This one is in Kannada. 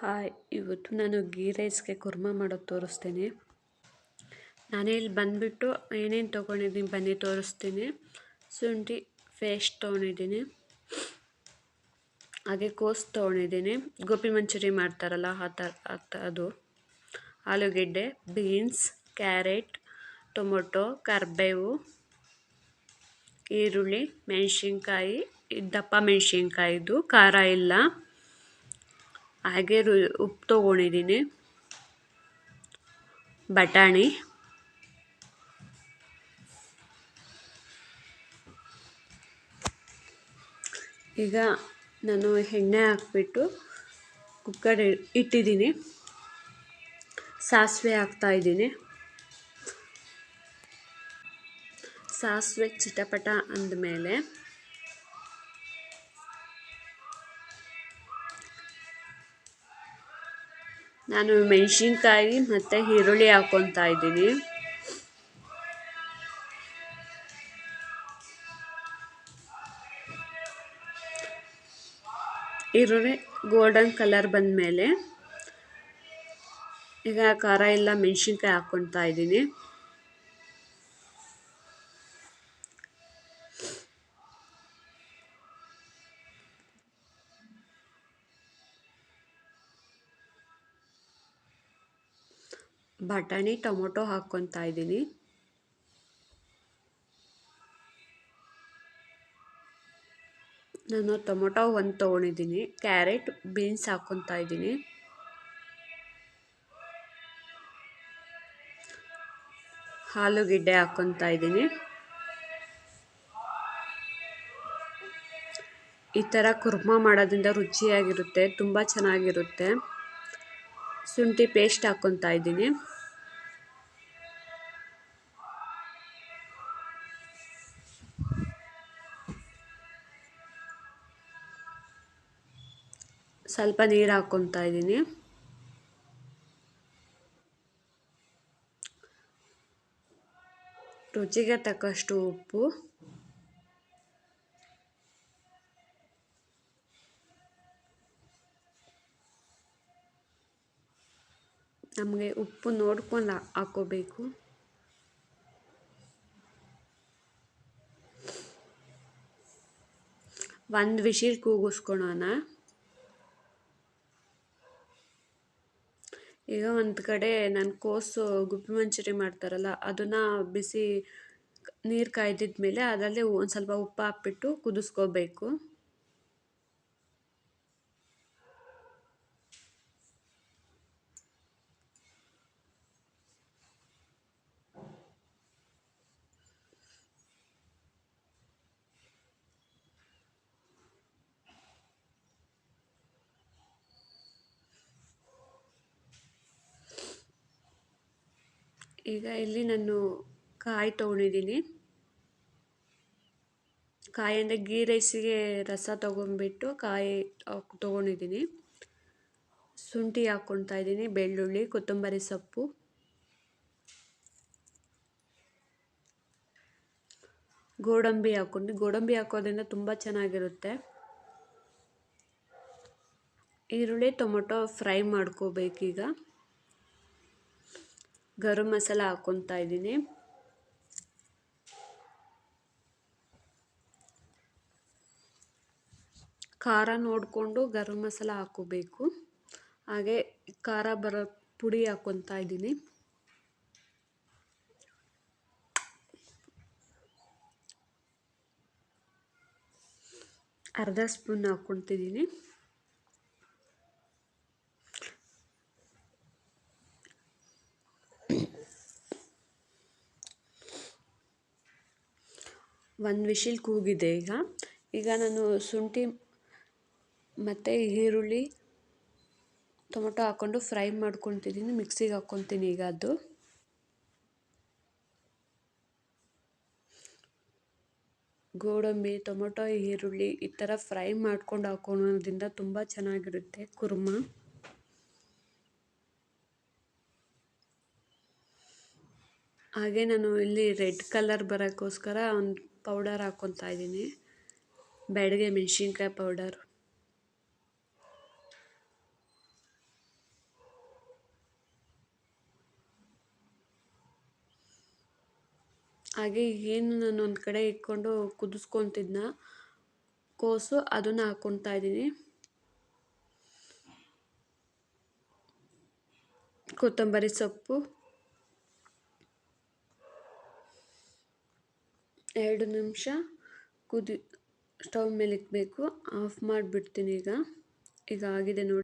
ಹಾಯ್, ಇವತ್ತು ನಾನು ಗೀ ರೈಸ್ಗೆ ಕುರ್ಮಾ ಮಾಡೋದು ತೋರಿಸ್ತೀನಿ. ನಾನು ಇಲ್ಲಿ ಬಂದುಬಿಟ್ಟು ಏನೇನು ತೊಗೊಂಡಿದ್ದೀನಿ ಬನ್ನಿ ತೋರಿಸ್ತೀನಿ. ಶುಂಠಿ ಪೇಸ್ಟ್ ತೊಗೊಂಡಿದ್ದೀನಿ. ಹಾಗೆ ಕೋಸ್ ತೊಗೊಂಡಿದ್ದೀನಿ. ಗೋಬಿ ಮಂಚೂರಿ ಮಾಡ್ತಾರಲ್ಲ, ಆ ಥರ ಅದು. ಆಲೂಗೆಡ್ಡೆ, ಬೀನ್ಸ್, ಕ್ಯಾರೆಟ್, ಟೊಮೊಟೊ, ಕರ್ಬೇವು, ಈರುಳ್ಳಿ, ಮೆಣಸಿನ್ಕಾಯಿ, ದಪ್ಪ ಮೆಣಸಿನ್ಕಾಯಿದು, ಖಾರ ಇಲ್ಲ. ಹಾಗೆ ರು ಉಪ್ಪು ತೊಗೊಂಡಿದ್ದೀನಿ. ಬಟಾಣಿ. ಈಗ ನಾನು ಎಣ್ಣೆ ಹಾಕ್ಬಿಟ್ಟು ಕುಕ್ಕರ್ ಇಟ್ಟಿದ್ದೀನಿ. ಸಾಸಿವೆ ಹಾಕ್ತಾಯಿದ್ದೀನಿ ಸಾಸಿವೆ ಚಿಟಪಟ ಅಂದಮೇಲೆ ನಾನು ಮೆಣಸಿನ್ಕಾಯಿ ಮತ್ತು ಈರುಳ್ಳಿ ಹಾಕ್ಕೊತಾ ಇದ್ದೀನಿ. ಈರುಳ್ಳಿ ಗೋಲ್ಡನ್ ಕಲರ್ ಬಂದಮೇಲೆ ಈಗ ಖಾರ ಎಲ್ಲ ಮೆಣಸಿನ್ಕಾಯಿ ಹಾಕ್ಕೊತಾ ಇದ್ದೀನಿ. ಬಟಾಣಿ, ಟೊಮೊಟೊ ಹಾಕ್ಕೊತಾ ಇದ್ದೀನಿ. ನಾನು ಟೊಮೊಟೊ ಒಂದು ತೊಗೊಂಡಿದ್ದೀನಿ. ಕ್ಯಾರೆಟ್, ಬೀನ್ಸ್ ಹಾಕ್ಕೊತಾ ಇದ್ದೀನಿ. ಆಲೂಗೆಡ್ಡೆ ಹಾಕ್ಕೊತಾ ಇದ್ದೀನಿ. ಈ ಥರ ಕುರ್ಮಾ ಮಾಡೋದ್ರಿಂದ ರುಚಿಯಾಗಿರುತ್ತೆ, ತುಂಬ ಚೆನ್ನಾಗಿರುತ್ತೆ. ಶುಂಠಿ ಪೇಸ್ಟ್ ಹಾಕ್ಕೊತಾ ಇದ್ದೀನಿ. ಸ್ವಲ್ಪ ನೀರು ಹಾಕ್ಕೊತಾ ಇದ್ದೀನಿ. ರುಚಿಗೆ ತಕ್ಕಷ್ಟು ಉಪ್ಪು. ನಮಗೆ ಉಪ್ಪು ನೋಡ್ಕೊಂಡು ಹಾಕೋಬೇಕು. ಒಂದು ವಿಶಿಲ್ ಕೂಗಿಸ್ಕೊಳೋಣ. ಈಗ ಒಂದು ಕಡೆ ನಾನು ಕೋಸು ಗುಬ್ಬಿ ಮಂಚೂರಿ ಮಾಡ್ತಾರಲ್ಲ, ಅದನ್ನು ಬಿಸಿ ನೀರು ಕಾಯ್ದಿದ್ದ ಮೇಲೆ ಅದರಲ್ಲಿ ಒಂದು ಸ್ವಲ್ಪ ಉಪ್ಪು ಹಾಕ್ಬಿಟ್ಟು ಕುದಿಸ್ಕೋಬೇಕು. ಈಗ ಇಲ್ಲಿ ನಾನು ಕಾಯಿ ತೊಗೊಂಡಿದ್ದೀನಿ. ಕಾಯಿ ಅಂದರೆ ಗೀ ರೈಸಿಗೆ ರಸ ತೊಗೊಂಡ್ಬಿಟ್ಟು ಕಾಯಿ ತೊಗೊಂಡಿದ್ದೀನಿ. ಶುಂಠಿ ಹಾಕ್ಕೊಳ್ತಾ ಇದ್ದೀನಿ, ಬೆಳ್ಳುಳ್ಳಿ, ಕೊತ್ತಂಬರಿ ಸೊಪ್ಪು. ಗೋಡಂಬಿ ಹಾಕ್ಕೊಂಡು, ಗೋಡಂಬಿ ಹಾಕೋದ್ರಿಂದ ತುಂಬ ಚೆನ್ನಾಗಿರುತ್ತೆ. ಈರುಳ್ಳಿ, ಟೊಮೊಟೊ ಫ್ರೈ ಮಾಡ್ಕೋಬೇಕೀಗ. ಗರಂ ಮಸಾಲ ಹಾಕ್ಕೊತಾ ಇದ್ದೀನಿ. ಖಾರ ನೋಡಿಕೊಂಡು ಗರಂ ಮಸಾಲ ಹಾಕೋಬೇಕು. ಹಾಗೆ ಖಾರ ಬರೋ ಪುಡಿ ಹಾಕ್ಕೊತಾ ಇದ್ದೀನಿ. ಅರ್ಧ ಸ್ಪೂನ್ ಹಾಕ್ಕೊತಿದ್ದೀನಿ ಒಂದು ವಿಶಿಲ್ ಕೂಗಿದೆ ಈಗ. ಈಗ ನಾನು ಶುಂಠಿ ಮತ್ತು ಈರುಳ್ಳಿ, ಟೊಮೊಟೊ ಹಾಕ್ಕೊಂಡು ಫ್ರೈ ಮಾಡ್ಕೊತಿದ್ದೀನಿ ಮಿಕ್ಸಿಗೆ ಹಾಕ್ಕೊತೀನಿ ಈಗ ಅದು. ಗೋಡಂಬಿ, ಟೊಮೊಟೊ, ಈರುಳ್ಳಿ ಈ ಥರ ಫ್ರೈ ಮಾಡ್ಕೊಂಡು ಹಾಕೊಳೋದ್ರಿಂದ ತುಂಬ ಚೆನ್ನಾಗಿರುತ್ತೆ ಕುರ್ಮ. ಹಾಗೆ ನಾನು ಇಲ್ಲಿ ರೆಡ್ ಕಲರ್ ಬರೋಕ್ಕೋಸ್ಕರ ಒಂದು ಪೌಡರ್ ಹಾಕ್ಕೊತಾ ಇದ್ದೀನಿ. ಬೆಳಗ್ಗೆ ಮೆಣಸಿನ್ಕಾಯಿ ಪೌಡರ್. ಹಾಗೆ ಏನು ನಾನು ಒಂದು ಕಡೆ ಇಟ್ಕೊಂಡು ಕುದಿಸ್ಕೊತಿದ್ನ, ಕೋಸು ಅದನ್ನು ಹಾಕ್ಕೊತಾ ಇದ್ದೀನಿ. ಕೊತ್ತಂಬರಿ ಸೊಪ್ಪು. ಎರಡು ನಿಮಿಷ ಕುದಿ ಸ್ಟವ್ ಮೇಲೆ ಇಕ್ಬೇಕು ಆಫ್ ಮಾಡಿಬಿಡ್ತೀನಿ ಈಗ. ಈಗ ಆಗಿದೆ ನೋಡಿ.